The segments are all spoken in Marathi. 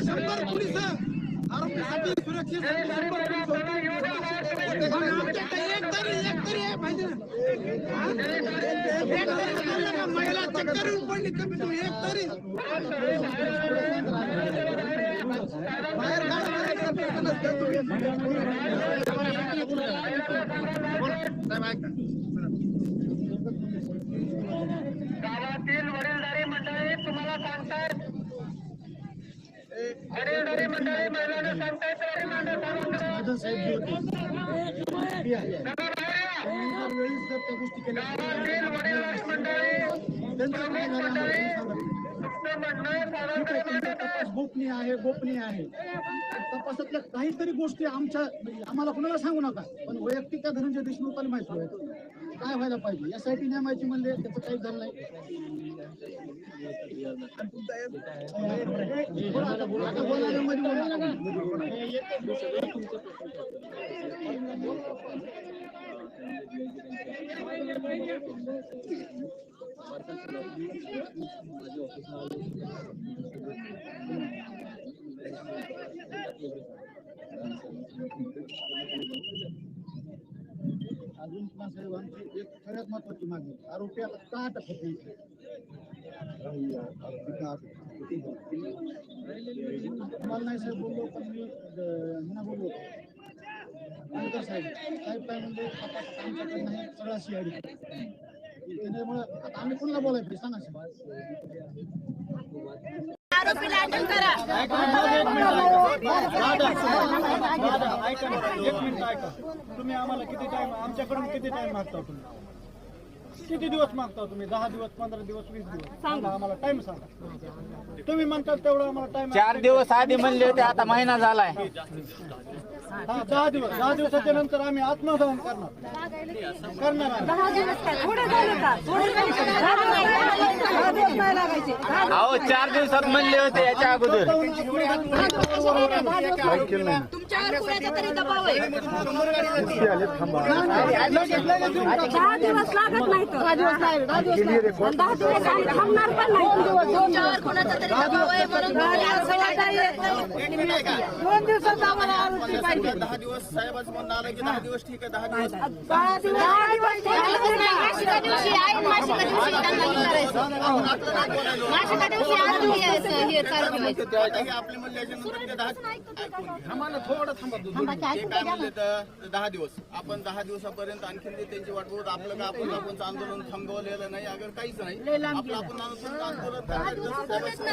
शंभर पोलीस आरोपीसाठी सुरक्षित हा? महिला चक्कर पडली कमी एक तरी बाहेर तुम्ही. गावातील वडीलधारी मंडळी तुम्हाला सांगतायत वडीलधारी मंडळी महिलांना सांगतायत तरी मांडा गावातील वडीलधारी मंडळी प्रमुख मंडळी तुमचं म्हणणं साधारण मांडत आहे गोपनीय आहे गोपनीय आहे. तपासातल्या काहीतरी गोष्टी आमच्या आम्हाला कोणाला सांगू नका. पण वैयक्तिक त्या धनंजय देशमुखाला माहिती काय व्हायला पाहिजे? यासाठी नेमायची म्हणले त्याचं काही झालं नाही बोला आता, बोला. आता बोलायला मध्ये बोला. अजून पण साहेबांची एक सगळ्यात महत्वाची मागणी आरोपी आता का अटक होती मला नाही साहेब बोललो पण मी बोललो साहेब साहेब काय म्हणले आमच्याकडे नाही त्याच्यामुळे आता आम्ही कोणाला बोलायचं सांगा साहेब आरोपीला अटक करा. एक मिनिट ऐका. तुम्ही आम्हाला किती टाइम आमच्याकडून किती टाइम मागता तुम्ही? किती दिवस मागता तुम्ही? दहा दिवस पंधरा दिवस वीस दिवस? सांगा. आम्हाला टाइम सांगा. तुम्ही म्हणतात तेवढं आम्हाला टाइम चार दिवस आधी म्हणले होते आता महिना झालाय. हा दहा दिवस. दहा दिवसाच्या नंतर आम्ही आत्मदहन करणार. करणार आम्ही. थोडे झाले का? थोडे झाले. का? अहो चार दिवसात म्हणले होते याच्या अगोदर तुमच्यावर कुणाचा तरी दबाव आहे दहा दिवस लागत नाही तर. दहा दिवस नाही दहा दिवस नाही आणि दहा दिवस आम्ही थांबणार पण नाही तुमच्यावर कुणाचा तरी दबाव आहे म्हणून तुम्ही असं वाटायला दोन दिवसात आम्हाला आरोपी पाहिजे. दहा दिवस साहेबांचं म्हणणं आलं की दहा दिवस ठीक आहे दहा दिवस. दहा दिवस दहा दिवस मासिका दिवशी आहे मासिका दिवशी त्यांना विचारायचं मासिका दिवशी अजून हे हे चालू केलं ते आता हे आपले म्हणल्याच्या नंतर ते दहा थांबा ना थोडं थांबा दोन- ते काय म्हणले तर दहा दिवस. आपण दहा दिवसापर्यंत आणखी ते त्यांची वाट बघत आपलं का आपण आपण आंदोलन थांबवलेलं नाही अगर काहीच नाही. आपलं आपण आंदोलन आंदोलन करायचं.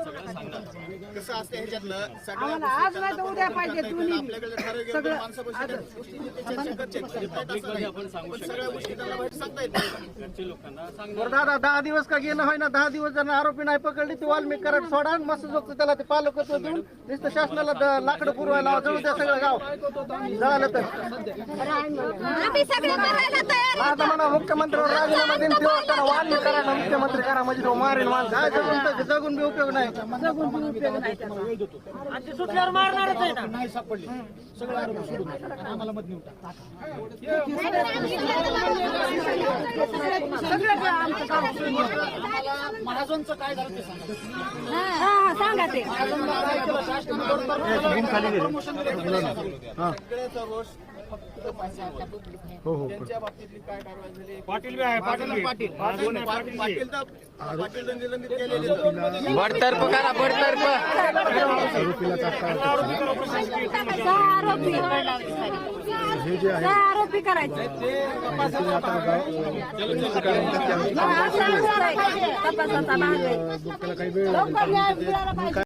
कसं असतं ह्याच्यातलं? सगळ्या आज नाही तर उद्या पाहिजे आपल्याकडे सगळ्या गोष्टी त्यांना बाहेर सांगता येत दादा दहा दिवस का गेलं होय ना दहा दिवस जर आरोपी नाही पकडली ती वाल्मिक कराड सोडा आणि मस्त जोगतं त्याला ते पालकत्व देऊन नुसतं शासनाला द- लाकडं पुरवायला जळू द्या सगळं गाव. झालं तर. आम्ही सगळे करायला तयार आता म्हणा मुख्यमंत्र्यावर राजीनामा देऊन त्याला वाल्मिक करा मुख्यमंत्री करा म्हणजे तो मारेल माणसं काय जगून तर- जगून बी उपयोग नाही. सुटल्यावर मारणारच आहे ना. नाही सापडली. सगळं आरोपी सोडून द्या. आणि आम्हाला मत नेऊन टाका. महाजनचं काय झालं ते सांगा. सांगा ते. सगळ्याचा रोष. फक्त पैशावर. त्यांच्या बाबतीतली काय कारवाई झाली पाटील बी आहे पाटील बी. पाटील हा, दोन आहे, पाटील पाटील बी. पाटील तर पाटील तर निलंबित केलेले आहेत. बडतर्फ करा बडतर्फ सहा आरोपी सहा आरोपी करायचे तपासाचा भाग आहे लवकर न्याय मिळाला पाहिजे